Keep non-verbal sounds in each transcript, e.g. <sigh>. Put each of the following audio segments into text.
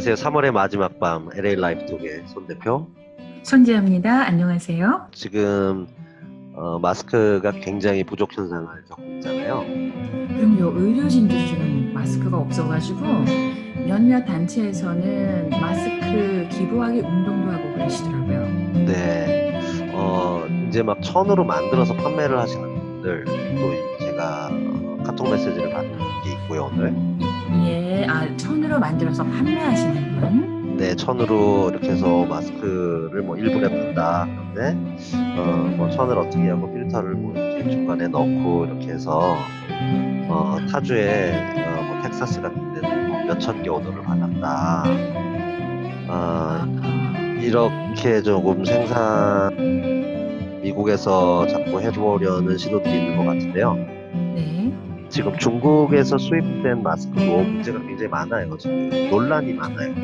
안녕하세요. 3월의 마지막 밤 LA 라이프톡의 손 대표. 손지아입니다. 안녕하세요. 지금 어, 마스크가 굉장히 부족 현상을 겪고 있잖아요. 그럼 요, 의료진도 지금 마스크가 없어가지고 몇몇 단체에서는 마스크 기부하기 운동도 하고 그러시더라고요. 네. 어, 이제 막 천으로 만들어서 판매를 하시는 분들 또 제가 어, 카톡 메시지를 받은 게 있고요 오늘. 예, 아 천으로 만들어서 판매하시는 분. 네, 천으로 이렇게 해서 마스크를 뭐 1분에 판다. 그런데 어, 뭐 천을 어떻게 하고 필터를 뭐 이렇게 중간에 넣고 이렇게 해서 어, 타주에 어, 뭐 텍사스 같은 데는 뭐 몇천 개 오더를 받았다. 어, 아, 이렇게 조금 생산 미국에서 자꾸 해보려는 시도들이 있는 것 같은데요. 네. 지금 중국에서 수입된 마스크도 문제가 굉장히 많아요. 지금 논란이 많아요.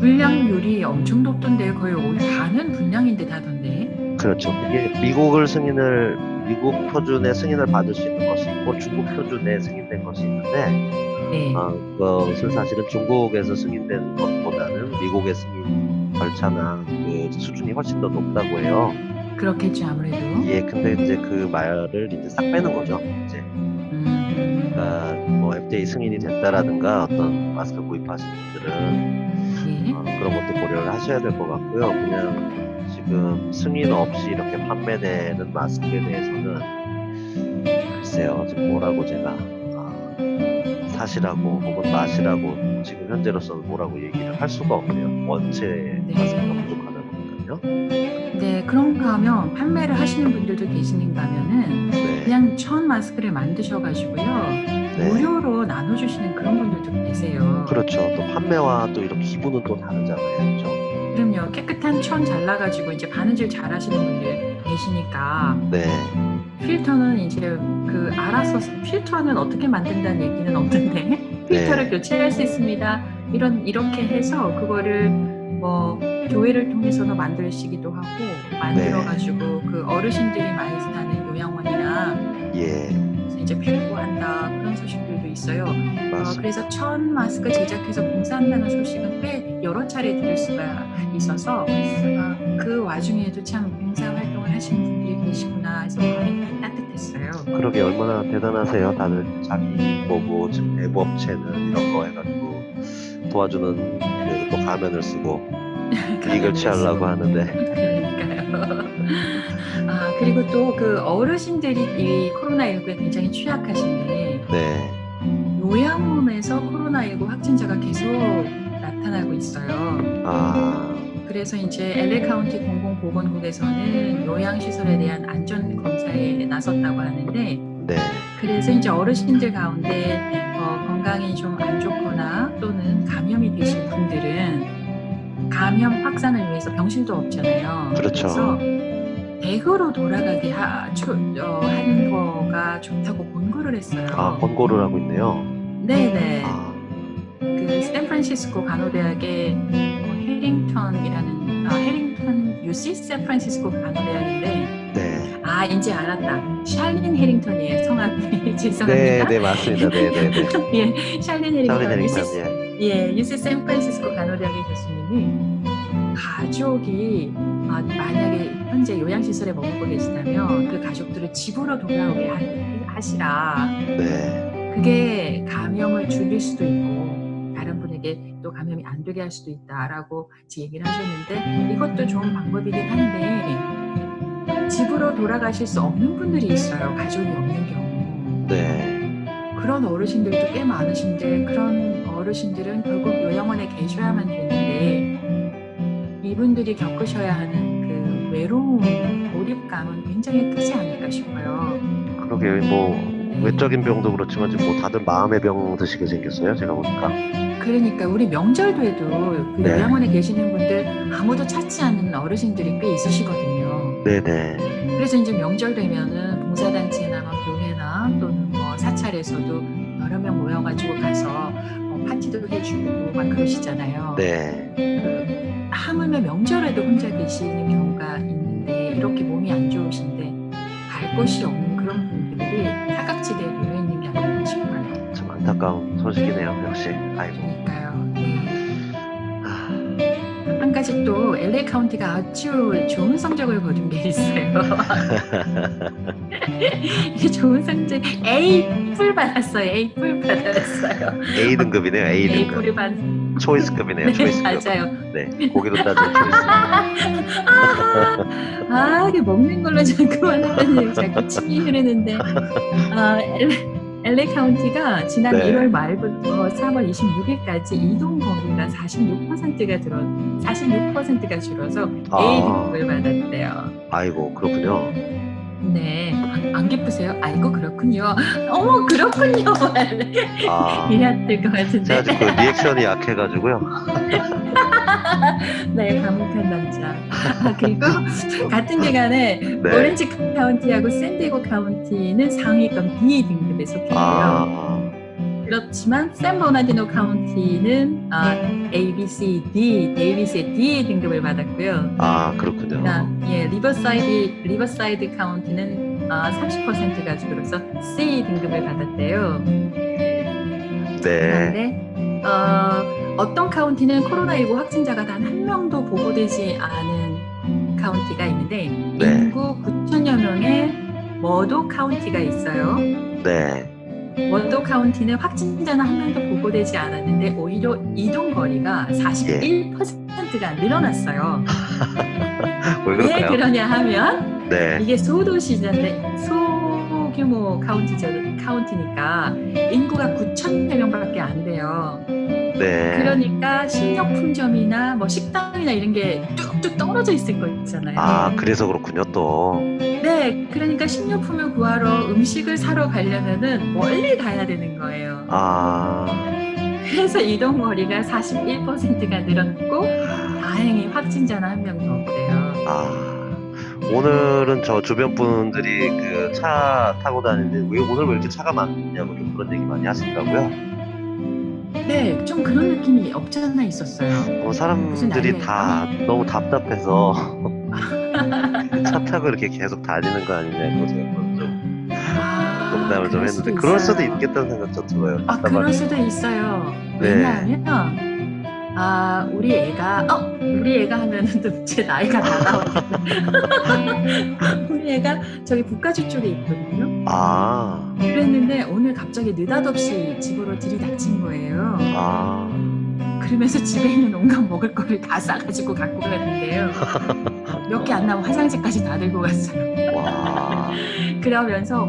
분량률이 엄청 높던데 거의 반은 분량인 듯 하던데. 그렇죠. 이게 미국을 승인을 미국 표준의 승인을 받을 수 있는 것이 있고 중국 표준에 승인된 것이 있는데 네. 어, 그것은 사실은 중국에서 승인된 것보다는 미국의 승인 절차나 그 수준이 훨씬 더 높다고 해요. 그렇겠죠 아무래도. 예, 근데 이제 그 말을 이제 싹 빼는 거죠. 이제 음, 그러니까 뭐 FDA 승인이 됐다라든가 어떤 마스크 구입하신 분들은 예. 어, 그런 것도 고려를 하셔야 될 것 같고요. 그냥 지금 승인 없이 이렇게 판매되는 마스크에 대해서는 글쎄요, 지금 뭐라고 제가 아, 사시라고 혹은 마시라고 지금 현재로서는 뭐라고 얘기를 할 수가 없네요. 원체 네. 마스크가 부족하다 보니까요. 네, 그런가 하면 판매를 하시는 분들도 계시는가 하면은 네, 그냥 천 마스크를 만드셔가지고요 네. 무료로 나눠주시는 그런 분들도 계세요. 그렇죠. 또 판매와 또 이런 기분은 또 다르잖아요. 그렇죠? 그럼요 깨끗한 천 잘라가지고 이제 바느질 잘하시는 분들 계시니까 네, 필터는 이제 그 알아서 필터는 어떻게 만든다는 얘기는 없는데 필터를 네. 교체할 수 있습니다. 이런 이렇게 해서 그거를 뭐 교회를 통해서도 만드시기도 하고 만들어가지고 그 어르신들이 많이 사는 요양원이나 예, 이제 배포한다 그런 소식들도 있어요. 어. 그래서 천 마스크 제작해서 봉사한다는 소식은 꽤 여러 차례 들을 수가 있어서 어, 그 와중에도 참 봉사 활동을 하시는 분들이 계시구나 해서 마음이 따뜻했어요. 그러게 얼마나 대단하세요. 다들 자기 보고 지금 대부 업체는 이런 거 해가지고 도와주는 그또 가면을 쓰고 <laughs> 이익을 취하려고 하는데. 그러니까요. 아 그리고 또 그 어르신들이 이 코로나19에 굉장히 취약하신데 네, 요양원에서 코로나19 확진자가 계속 나타나고 있어요. 아, 그래서 이제 LA 카운티 공공보건국에서는 요양시설에 대한 안전 검사에 나섰다고 하는데 네, 그래서 이제 어르신들 가운데 어, 건강이 좀 안 좋거나 또는 감염이 되신 분들은 감염 확산을 위해서 병실도 없잖아요. 그렇죠. 래서 댁으로 돌아가게 하, 초, 어, 하는 거가 좋다고 권고를 했어요. 아 권고를 하고 있네요. 네네. 아, 그 샌프란시스코 간호대학의 어, 해링턴이라는 아, 해링턴 UC 샌프란시스코 간호대학인데 네, 아 이제 알았다 샬린 해링턴이에요 성함이 <laughs> 네, 죄송합니다 네 맞습니다. 네, 네, 네. <laughs> 예 샬린 해링턴 샤린 UC, 해링턴 예, 예 UC 샌프란시스코 간호대학의 교수님이 가족이 아, 만약에 현재 요양시설에 머물고 계시다면 그 가족들을 집으로 돌아오게 하- 하시라. 네, 그게 감염을 줄일 수도 있고 다른 분에게 또 감염이 안 되게 할 수도 있다라고 제 얘기를 하셨는데 이것도 좋은 방법이긴 한데 집으로 돌아가실 수 없는 분들이 있어요. 가족이 없는 경우. 네, 그런 어르신들도 꽤 많으신데 그런 어르신들은 결국 요양원에 되는데 이분들이 겪으셔야 하는 그 외로움 고립감은 굉장히 크지 않을까 싶어요 그러게 뭐 네. 외적인 병도 그렇지만 지금 뭐 다들 마음의 병 드시게 생겼어요. 제가 보니까. 그러니까 우리 명절도 해도 그 네. 요양원에 계시는 분들 아무도 찾지 않는 어르신들이 꽤 있으시거든요. 네, 네, 그래서 이제 명절 되면은 봉사단체나 뭐 교회나 또는 뭐 사찰에서도 여러 명 모여가지고 가서 뭐 파티도 해주고 막 그러시잖아요. 네, 그 하물며 명절에도 혼자 계시는 경우가 있는데 이렇게 몸이 안 좋으신데 갈 곳이 없는 그런 분들이 사각지대에 놓여 있는 게 아닌가 싶어요. 참 안타까운 소식이네요. 역시. 아이고. 그러니까요. 네. 아, 한 가지 또 LA 카운티가 아주 좋은 성적을 거둔 게 있어요. <laughs> 이게 좋은 성적 A 풀 받았어요. A 풀 받았어요. A 등급이네요. A A 등급. 풀을 받. 초이스급이네요. 네, 초이스급. 맞아요. 네. 고기로 따지면 초이스. 아, 아, 이게 먹는 걸로 자꾸만 하더니 자꾸 침이 흐르는데, 아, LA 카운티가 지난 네. 1월 말부터 3월 26일까지 이동 거리가 46%가 들어, 46%가 줄어서 A 아. 등급을 받았대요. 아이고 그렇군요. 네, 안, 안 기쁘세요? 아이고 그렇군요. <laughs> 어머 그렇군요. 아, <laughs> 이해야 될것 같은데. 제가 지금 그 리액션이 약해가지고요. <laughs> 네, 감옥한 남자. 아, 그리고 같은 기간에 네. 오렌지 카운티하고 샌디에고 카운티는 상위권 B 등급에 속했고요. 아, 그렇지만 샌버나디노 카운티는 아, A, B, C, D, 데이비스의 D 등급을 받았고요. 아 그렇군요. 그다음 예, 리버사이드 리버사이드 카운티는 아, 30%가 줄어서 C 등급을 받았대요. 네. 그런데 어, 어떤 카운티는 코로나19 확진자가 단 한 명도 보고되지 않은 카운티가 있는데 네. 인구 9천여 명의 머도 카운티가 있어요. 네. 머도 카운티는 확진자는 한 명도 보고되지 않았는데 오히려 이동 거리가 41%가 늘어났어요. 왜 왜? 그러냐 하면 네. 이게 소도시인데 소규모 카운티죠 카운티니까 인구가 9천여 명밖에 안 돼요. 네. 그러니까 식료품점이나 뭐 식당이나 이런 게 뚝뚝 떨어져 있을 거 있잖아요. 아 그래서 그렇군요 또. 네, 그러니까 식료품을 구하러 음식을 사러 가려면은 멀리 가야 되는 거예요. 아, 그래서 이동 거리가 41%가 늘었고 다행히 확진자는 한명더 없대요. 아. 오늘은 저 주변 분들이 그 차 타고 다니는데 왜 오늘 왜 이렇게 차가 많냐고 좀 그런 얘기 많이 하시더라고요. 네, 좀 그런 느낌이 없지 않아 있었어요. 어, 무슨 사람들이 난리예요? 다 너무 답답해서 차 타고 이렇게 계속 다니는 거 아니냐고 제가 그걸 좀 아, 농담을 좀 그럴 했는데 그럴 수도 있어요. 있겠다는 생각도 들어요. 아. 그럴 수도 있어요. 네. 왜냐하면 아, 우리 애가 어, 우리 애가 하면은 또 제 나이가 다 나오겠다. <laughs> 우리 애가 저기 북가주 쪽에 있거든요. 아, 그랬는데 오늘 갑자기 느닷없이 집으로 들이닥친 거예요. 아, 그러면서 집에 있는 온갖 먹을 거를 다 싸가지고 갖고 갔는데요. 몇 개 안 나면 화장실까지 다 들고 갔어요. 와, <laughs> 그러면서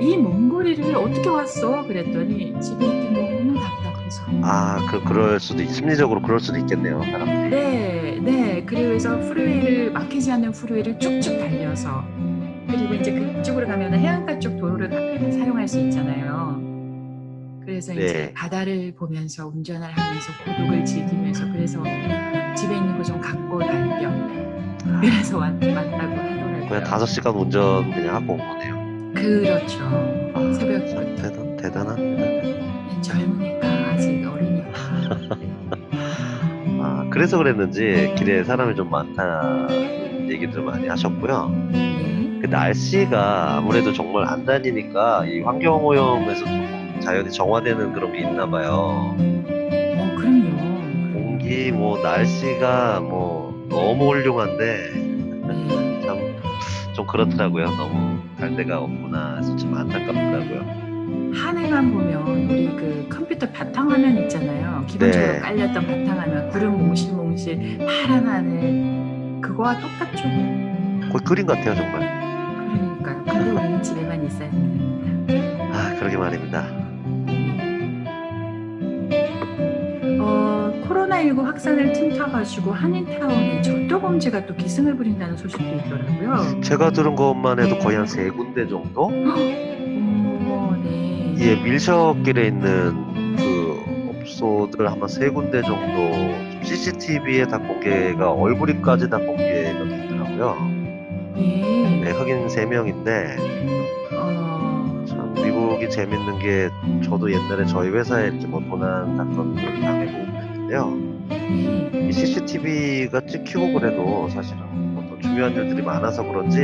이먼 거리를 어떻게 왔어? 그랬더니 집에 있기 너무 답답해서. 아, 그 그럴 수도 있, 심리적으로 그럴 수도 있겠네요. 네, 네. 그래서 프리웨이를 막히지 않는 프리웨이를 쭉쭉 달려서 그리고 이제 그쪽으로 가면 해안가 쪽 도로를 가- 사용할 수 있잖아요. 그래서 네. 이제 바다를 보면서 운전을 하면서 고독을 즐기면서 그래서 집에 있는 거 좀 갖고 달려. 그래서 왔, 왔다고 하더라고요. 그냥 다섯 시간 운전 그냥 하고 온 거네요. 그렇죠. 아, 새벽부터. 참 대단 대단합니다. 젊으니까 아직 어리니까. 네. 아, 그래서 그랬는지 길에 사람이 좀 많다는 얘기들 많이 하셨고요. 네. 그 날씨가 아무래도 정말 안 다니니까 이 환경 오염에서 조금 자연이 정화되는 그런 게 있나 봐요. 어, 그럼요. 공기 뭐 날씨가 뭐 너무 훌륭한데 네. 참좀 그렇더라고요. 너무 갈 데가 없구나 해서 좀 안타깝더라고요. 하늘만 보면 우리 그 컴퓨터 바탕화면 있잖아요. 기본적으로 네. 깔렸던 바탕화면 구름 몽실몽실 파란 하늘 그거와 똑같죠. 거의 그림 같아요 정말. 그러니까요. 근데 우리는 집에만 있어야 됩니다. 아 그러게 말입니다. 코로나19 확산을 틈타가지고 한인타운에 절도 범죄가 또 기승을 부린다는 소식도 있더라고요. 제가 들은 것만 해도 거의 한 세 군데 정도? 오, 네. 예, 밀셔길에 있는 그 업소들 아마 세 군데 정도 CCTV에 다 공개가 얼굴이까지 다 공개가 됐더라고요. 예. 네, 흑인 세 명인데 어, 참 미국이 재밌는 게 저도 옛날에 저희 회사에 이렇게 뭐 도난 사건을 당해보고 네. 이 CCTV가 찍히고 그래도 사실은 어떤 중요한 일들이 많아서 그런지.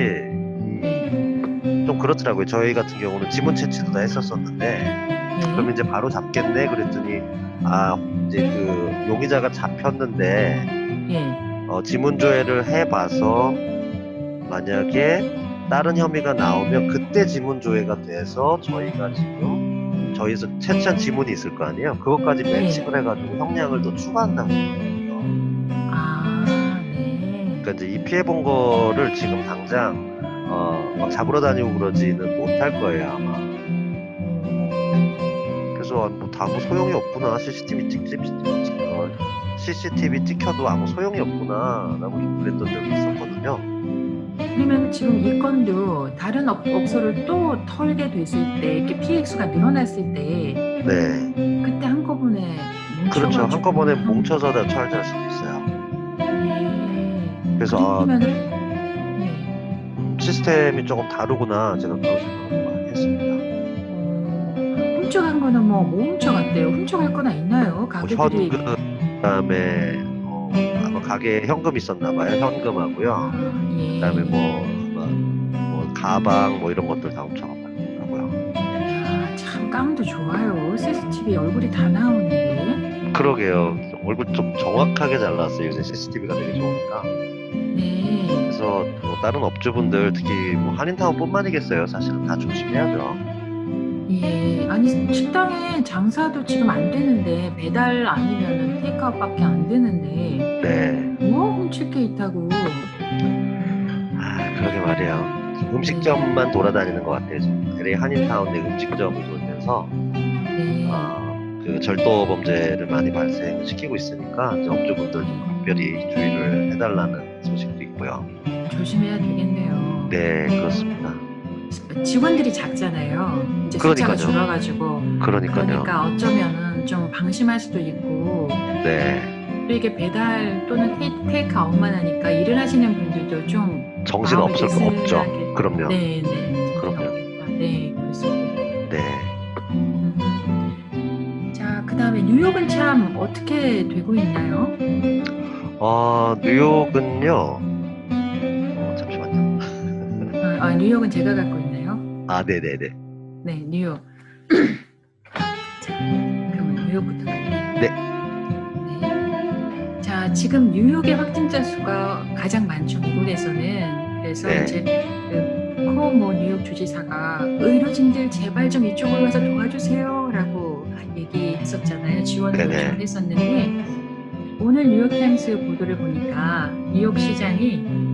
좀 그렇더라고요. 저희 같은 경우는 지문 채취도 다 했었었는데 그럼 네. 이제 바로 잡겠네 그랬더니 아 이제 그 용의자가 잡혔는데 예. 어, 지문 조회를 해봐서 만약에 다른 혐의가 나오면 그때 지문 조회가 돼서 저희가 지금 저희에서 채취한 지문이 있을 거 아니에요. 그것까지 네. 매칭을 해가지고 형량을 더 추가한다고 그러거든요. 아, 네. 그러니까 이제 이 피해 본 거를 지금 당장 어, 막 잡으러 다니고 그러지는 못할 거예요 아마. 음, 그래서 뭐 다 아무 소용이 없구나 CCTV 찍, 찍, 찍, 어, CCTV 찍혀도 아무 소용이 없구나라고 좀 그랬던 적이 있었거든요. 그러면 지금 이 건도 다른 업, 업소를 또 털게 됐을 때 이렇게 피해 액수가 늘어났을 때 네, 그때 한꺼번에 뭉쳐가지고 그렇죠. 한꺼번에 한- 뭉쳐서 다 처리될 수도 있어요. 네. 그래서 아, 그러면은 네. 시스템이 조금 다르구나 제가 그런 생각을 많이 했습니다. 어, 훔쳐간 거는 뭐, 뭐 훔쳐갔대요? 훔쳐갈 거나 있나요? 뭐 가게들이 현금 그다음에 어, 가게에 현금 있었나 봐요. 현금하고요. 그다음에 뭐, 아마 뭐 가방 뭐 이런 것들 다 훔쳐갔더라고요. 아, 참 깡도 좋아요. CCTV 얼굴이 다 나오는데. 그러게요. 얼굴 좀 정확하게 잘랐어요. 요새 CCTV가 되게 좋으니까. 네. 그래서 뭐 다른 업주분들 특히 뭐 한인타운뿐만이겠어요. 사실은 다 조심해야죠. 예. 아니 식당에 장사도 지금 안 되는데 배달 아니면은 테이크아웃밖에 안 되는데 네. 뭐 훔칠 게 있다고. 아 그러게 말이에요. 음식점만 돌아다니는 것 같아요. 지금 LA 한인타운 내 음식점을 돌면서 네. 아, 그 절도 범죄를 많이 발생시키고 있으니까 이제 업주분들 좀 각별히 주의를 해달라는 소식도 있고요. 조심해야 되겠네요. 네 그렇습니다. 직원들이 작잖아요. 이제 그러니까요. 줄어가지고 그러니까요. 그러니까 어쩌면은 좀 방심할 수도 있고 네 또 이게 배달 또는 테이, 테이크아웃만 하니까 일을 하시는 분들도 좀 정신 마음이 없을 거 없죠. 느슨하게. 그럼요. 네, 네. 그럼요. 네, 있겠네요. 네. 음. 자, 그다음에 뉴욕은 참 어떻게 되고 있나요? 어, 뉴욕은요. 어, 잠시만요. 아, 아, 뉴욕은 제가 갖고 있나요? 아, 네네네. 네, 뉴욕. <clears throat> 자, 그러면 뉴욕부터 갈게요. 네. 네. 자, 지금 뉴욕의 확진자 수가 가장 많죠, 미국에서는. 그래서 네. 이제 그 코모 뉴욕 주지사가 의료진들 제발 좀 이쪽으로 와서 도와주세요라고 얘기했었잖아요. 지원을 네네. 요청을 했었는데 오늘 뉴욕타임스 보도를 보니까 뉴욕 시장이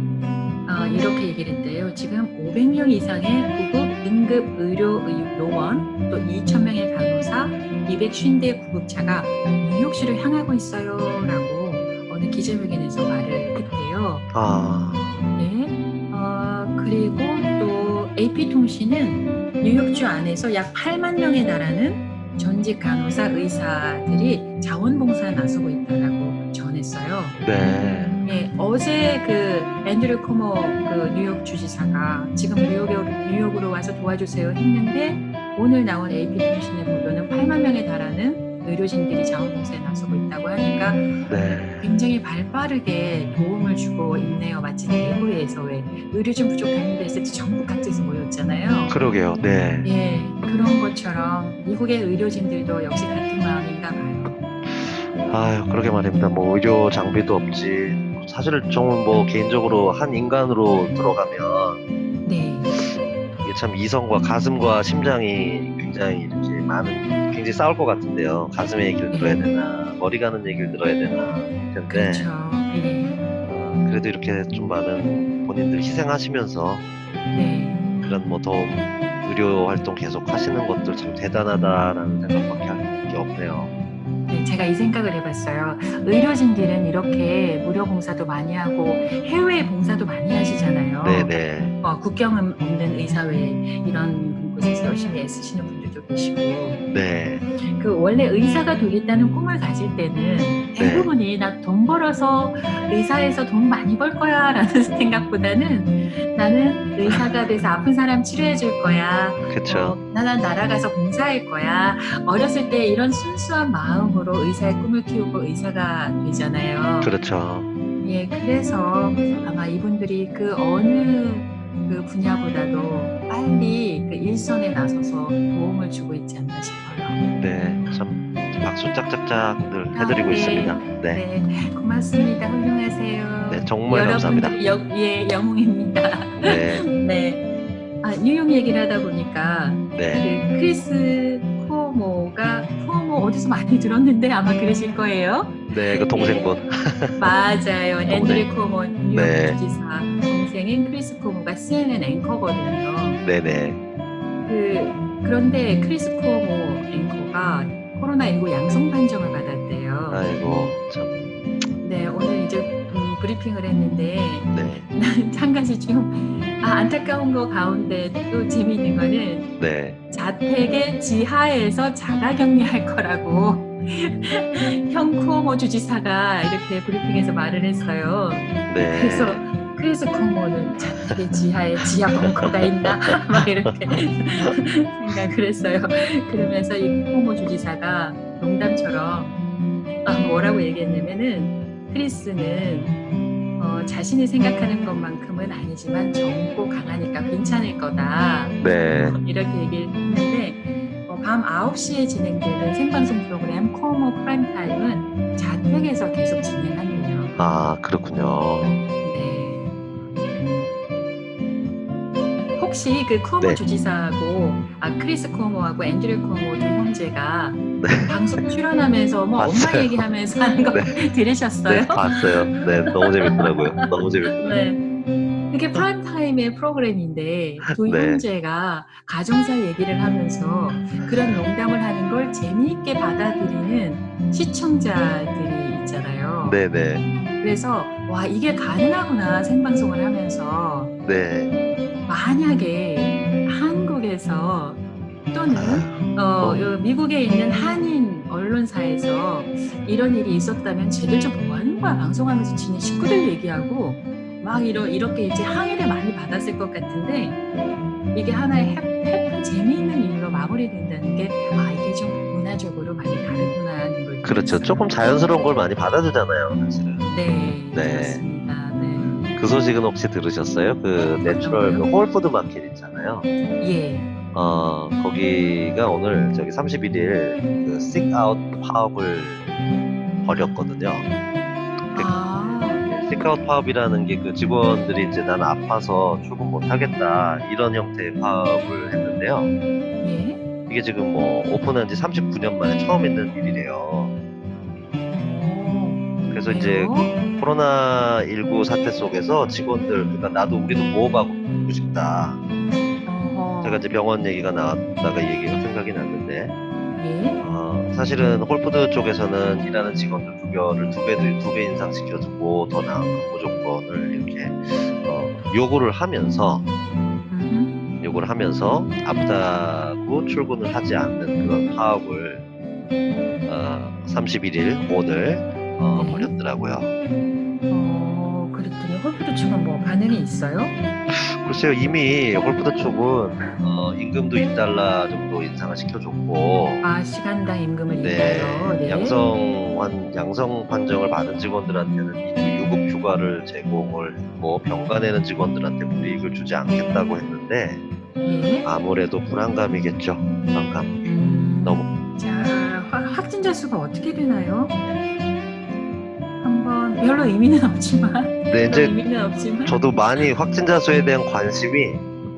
어, 이렇게 얘기를 했대요. 지금 500명 이상의 구급 응급 의료 의- 요원 또 2,000명의 간호사 250대 구급차가 뉴욕시를 향하고 있어요라고 어느 기자회견에서 말을 했대요. 아, 네. 어, 그리고 또 AP통신은 뉴욕주 안에서 약 8만 명에 달하는 전직 간호사 의사들이 자원봉사에 나서고 있다라고 전했어요. 네. 예, 어제 그 앤드류 코모 그 뉴욕 주지사가 지금 뉴욕에 뉴욕으로 와서 도와주세요 했는데 오늘 나온 AP 통신의 보도는 8만 명에 달하는 의료진들이 자원봉사에 나서고 있다고 하니까 네. 굉장히 발빠르게 도움을 주고 있네요. 마치 대구에서 왜 의료진 부족한 데서 전국 각지에서 모였잖아요. 그러게요. 네. 예, 그런 것처럼 미국의 의료진들도 역시 같은 마음인가 봐요. 아유, 그러게 말입니다. 뭐 의료 장비도 없지. 사실 저는 뭐 개인적으로 한 인간으로 들어가면 네, 이게 참 이성과 가슴과 심장이 굉장히 이렇게 많은 굉장히 싸울 것 같은데요. 가슴의 얘기를 들어야 되나, 머리 가는 얘기를 들어야 되나 텐데 그렇죠. 예, 어, 그래도 이렇게 좀 많은 본인들 희생하시면서 네. 이런 뭐 도움 의료 활동 계속 하시는 것들 참 대단하다라는 생각밖에 할게 없네요. 네, 제가 이 생각을 해봤어요. 의료진들은 이렇게 무료 봉사도 많이 하고 해외 봉사도 많이 하시잖아요. 네네. 어, 국경 없는 의사회 이런 곳에서 열심히 애쓰시는 분들도 계시고 네. 그 원래 의사가 되겠다는 꿈을 가질 때는 대부분이 나 돈 벌어서 의사에서 돈 많이 벌 거야 라는 <laughs> 생각보다는 나는 의사가 돼서 아픈 사람 치료해 줄 거야. 그쵸. 어, 나는 날아가서 봉사할 거야. 어렸을 때 이런 순수한 마음으로 의사의 꿈을 키우고 의사가 되잖아요. 그렇죠. 예, 그래서 아마 이분들이 그 어느 그 분야보다도 빨리 그 일선에 나서서 도움을 주고 있지 않나 싶어요. 네, 참 박수 짝짝짝 늘 해드리고 아, 네. 있습니다. 네, 네, 고맙습니다. 훌륭하세요. 네, 정말 감사합니다. 여, 예, 영웅입니다. 네, <laughs> 네. 아, 뉴욕 얘기를 하다 보니까 네, 그 크리스 쿠오모가 쿠오모 어디서 많이 들었는데 아마 그러실 거예요. 네, 그 동생분. 맞아요. <laughs> 앤드류 쿠오모 뉴욕 네. 주지사 동생인 크리스 쿠오모가 CNN 앵커거든요. 네, 네, 그 그런데 크리스 쿠오모 앵커가 코로나19 양성 판정을 받았대요. 아이고 참, 네, 오늘 이제 음, 브리핑을 했는데 네, 한 가지 좀 아, 안타까운 거 가운데 또 재미있는 거는 네, 자택의 지하에서 자가격리할 거라고 <laughs> 형 쿠오모 주지사가 이렇게 브리핑에서 말을 했어요. 네. 그래서 그래서 쿠오모는 자택의 지하에 지하 벙커가 있나 <laughs> 막 이렇게 <laughs> 생각을 했어요. 그러면서 이 쿠오모 주지사가 농담처럼 아, 뭐라고 얘기했냐면은 크리스는 어, 자신이 생각하는 것만큼은 아니지만 젊고 강하니까 괜찮을 거다. 네, 이렇게 얘기를 했는데 어, 밤 9시에 진행되는 생방송 프로그램 코모 프라임타임은 자택에서 계속 진행한대요. 아 그렇군요. 혹시 그 쿠오모 네. 주지사하고 아 크리스 쿠오모하고 앤드류 쿠오모 두 형제가 네. 방송 출연하면서 뭐 엄마 봤어요. 얘기하면서 하는 거 들으셨어요? 네, 봤어요. 네, 너무 재밌더라고요. 너무 재밌더라고요. 네. 이게 프라임 타임의 프로그램인데 두 네. 형제가 가정사 얘기를 하면서 그런 농담을 하는 걸 재미있게 받아들이는 시청자들이 있잖아요. 네, 네, 그래서 와 이게 가능하구나 생방송을 하면서 네, 만약에 한국에서 또는 어, 어. 요 미국에 있는 한인 언론사에서 이런 일이 있었다면 쟤들 좀 뭐 하는 거야 방송하면서 지네 식구들 얘기하고 막 이러, 이렇게 이제 항의를 많이 받았을 것 같은데 이게 하나의 해, 해픈 재미있는 일로 마무리된다는 게 아 이게 좀 문화적으로 많이 다르구나 하는 걸 그렇죠. 조금 자연스러운 걸 많이 받아주잖아요, 사실은. 네, 네. 그렇습니다. 네. 그 소식은 혹시 들으셨어요? 그 내추럴 그 홀푸드 마켓 있잖아요. 예. 어 거기가 오늘 저기 31일 그 시크아웃 파업을 벌였거든요. 아, 시크아웃 파업이라는 게 그 직원들이 이제 나는 아파서 출근 못 하겠다 이런 형태의 파업을 했는데요. 예. 이게 지금 뭐 오픈한 지 39년 만에 처음 있는 일이래요. 오, 그래서 이제? 코로나 19 사태 속에서 직원들 그러니까 나도 우리도 모험하고 싶다. 어허. 제가 이제 병원 얘기가 나왔다가 이 얘기가 생각이 났는데 예. 어, 사실은 홀푸드 쪽에서는 일하는 직원들 급여를 두 배, 두배 인상 시켜주고 더 나은 근무 조건을 이렇게 어, 요구를 하면서 음. 요구를 하면서 아프다고 출근을 하지 않는 그런 파업을 어, 31일 오늘 어, 네. 벌였더라고요. 어, 그랬더니 홀푸드 측은 뭐 반응이 있어요? 글쎄요 이미 홀푸드 쪽은 어, 임금도 2달러 정도 인상을 시켜줬고 아, 시간당 임금을 네, 이거요. 네. 양성 환 양성 판정을 받은 직원들한테는 2주 유급 휴가를 제공을 했고 병가 내는 직원들한테 불이익을 주지 않겠다고 했는데 예. 아무래도 불안감이겠죠. 불안감. 음, 너무 자, 화- 확진자 수가 어떻게 되나요? 별로 의미는 없지만 네, 이제 의미는 없지만 저도 많이 확진자 수에 대한 관심이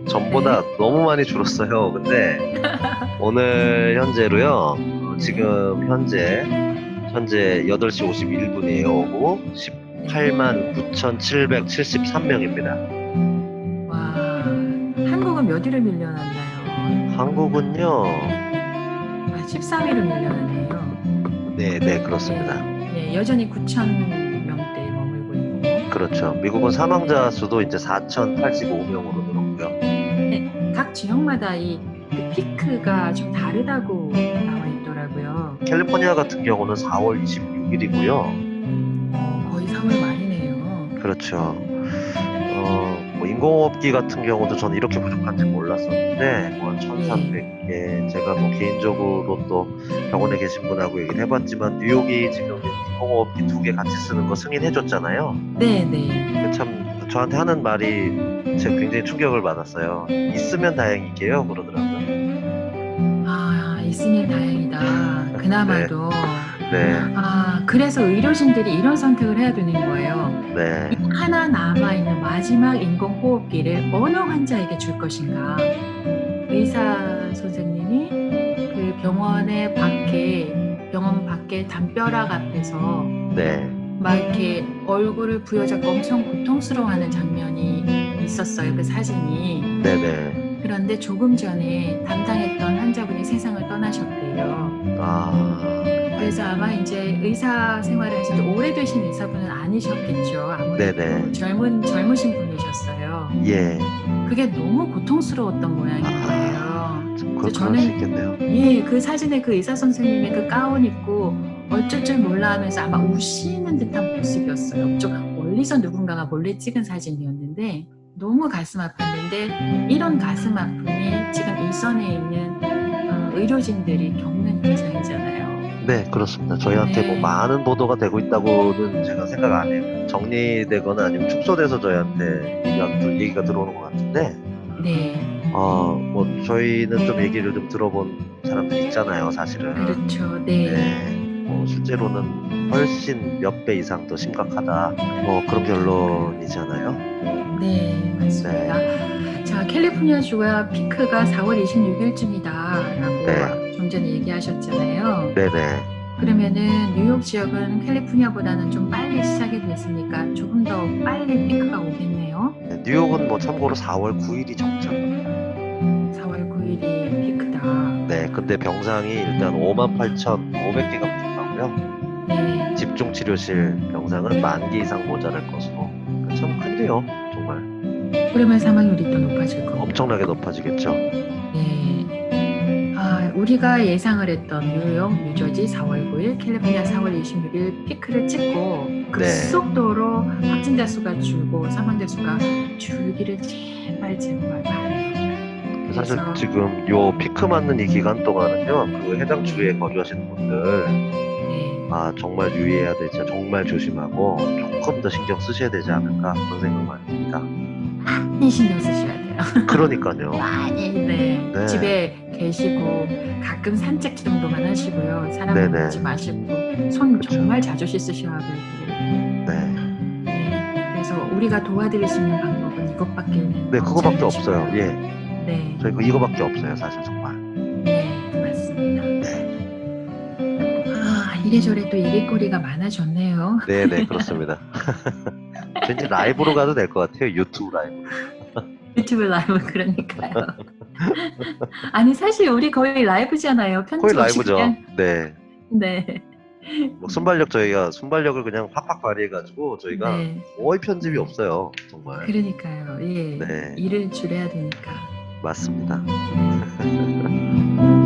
전보다 네. 너무 많이 줄었어요. 근데 오늘 현재로요. 어, 지금 현재 현재 8시 51분이에요. 오고 18만 9,773명입니다. 와, 한국은 몇 위를 밀려났나요? 한국은요. 아, 13위를 밀려났네요. 네, 네, 그렇습니다. 네, 여전히 9 그렇죠. 미국은 사망자 수도 이제 4,085명으로 늘었고요. 각 지역마다 이그 피크가 좀 다르다고 나와 있더라고요. 캘리포니아 같은 경우는 4월 26일이고요. 어, 거의 3월 말이네요. 그렇죠. 어, 뭐 인공호흡기 같은 경우도 저는 이렇게 부족한지 몰랐었는데 뭐 1,300개 제가 뭐 개인적으로 또 병원에 계신 분하고 얘기를 해봤지만 뉴욕이 지금 인공호흡기 두 개 같이 쓰는 거 승인해줬잖아요. 네, 네. 참 저한테 하는 말이 제가 굉장히 충격을 받았어요. 있으면 다행이게요 그러더라고요. 아, 있으면 다행이다. <laughs> 그나마도. 네, 아, 그래서 의료진들이 이런 선택을 해야 되는 거예요. 네, 이 하나 남아 있는 마지막 인공호흡기를 어느 환자에게 줄 것인가. 의사 선생님이 그 병원의 밖에, 병원 밖에 담벼락 앞에서 네, 막 이렇게 얼굴을 부여잡고 엄청 고통스러워하는 장면이 있었어요. 그 사진이. 네, 네. 그런데 조금 전에 담당했던 환자분이 세상을 떠나셨대요. 아, 그래서 아마 이제 의사 생활을 하신 지 오래되신 의사분은 아니셨겠죠. 아무래도 네네. 젊은 젊으신 분이셨어요. 예, 그게 너무 고통스러웠던 모양인 아. 그럴 저는- 수 있겠네요. 예, 그 사진에 그 의사 선생님의 그 가운 입고 어쩔 줄 몰라 하면서 아마 우시는 듯한 모습이었어요. 좀 멀리서 누군가가 몰래 찍은 사진이었는데 너무 가슴 아팠는데 이런 가슴 아픔이 지금 일선에 있는 어, 의료진들이 겪는 현상이잖아요. 네, 그렇습니다. 저희한테 네. 뭐 많은 보도가 되고 있다고는 제가 생각 안 해요. 정리되거나 아니면 축소돼서 저희한테 얘기가, 들- 얘기가 들어오는 것 같은데, 네, 어, 뭐 저희는 좀 얘기를 좀 들어본 사람들 있잖아요, 사실은. 그렇죠. 네. 네, 뭐 실제로는 훨씬 몇 배 이상 더 심각하다. 뭐 그런 결론이잖아요. 네, 맞습니다. 자, 캘리포니아 주가 피크가 4월 26일쯤이다라고 네. 좀 전에 얘기하셨잖아요. 네 네. 그러면은 뉴욕 지역은 캘리포니아보다는 좀 빨리 시작이 됐으니까 조금 더 빨리 피크가 오겠네요. 네, 뉴욕은 뭐 참고로 4월 9일이 정점입니다. 4월 9 일이 피크다. 네, 근데 병상이 일단 58,500개가 부족하고요. 네, 집중치료실 병상은 만 개 이상 모자랄 것으로. 참 큰데요, 정말. 그러면 사망률이 또 높아질 거고. 엄청나게 높아지겠죠. 네. 아, 우리가 예상을 했던 뉴욕, 뉴저지 4월 9일, 캘리포니아 4월 26일 피크를 찍고 급속도로 확진자 수가 줄고 사망자 수가 줄기를 제발 제발. 사실 지금 요 피크 맞는 이 기간 동안은요, 그 해당 주에 거주하시는 분들, 네. 아, 정말 유의해야 되죠. 정말 조심하고 조금 더 신경 쓰셔야 되지 않을까 그런 생각만 듭니다. 많이 신경 쓰셔야 돼요. <laughs> 그러니까요. 많이 네. 네. 집에 계시고 가끔 산책 정도만 하시고요. 사람 네네. 보지 마시고 손 그쵸. 정말 자주 씻으셔야 되고. 네. 네. 그래서 우리가 도와드릴 수 있는 방법은 이것밖에는 네, 그거밖에 없어요. 예. 네. 저희 그 이거밖에 없어요, 사실 정말. 네, 맞습니다. 아, 이래저래 또 얘기거리가 많아졌네요. 네, 네, 그렇습니다. <laughs> 왠지 라이브로 가도 될 것 같아요. 유튜브 라이브. 유튜브 라이브 그러니까요. <laughs> 아니 사실 우리 거의 라이브잖아요. 편집 거의 라이브죠. 그냥. 네. 네. 뭐 순발력 저희가 순발력을 그냥 팍팍 발휘해가지고 저희가 네. 거의 편집이 없어요. 정말. 그러니까요. 예. 네. 일을 줄여야 되니까. 맞습니다. 네. <laughs>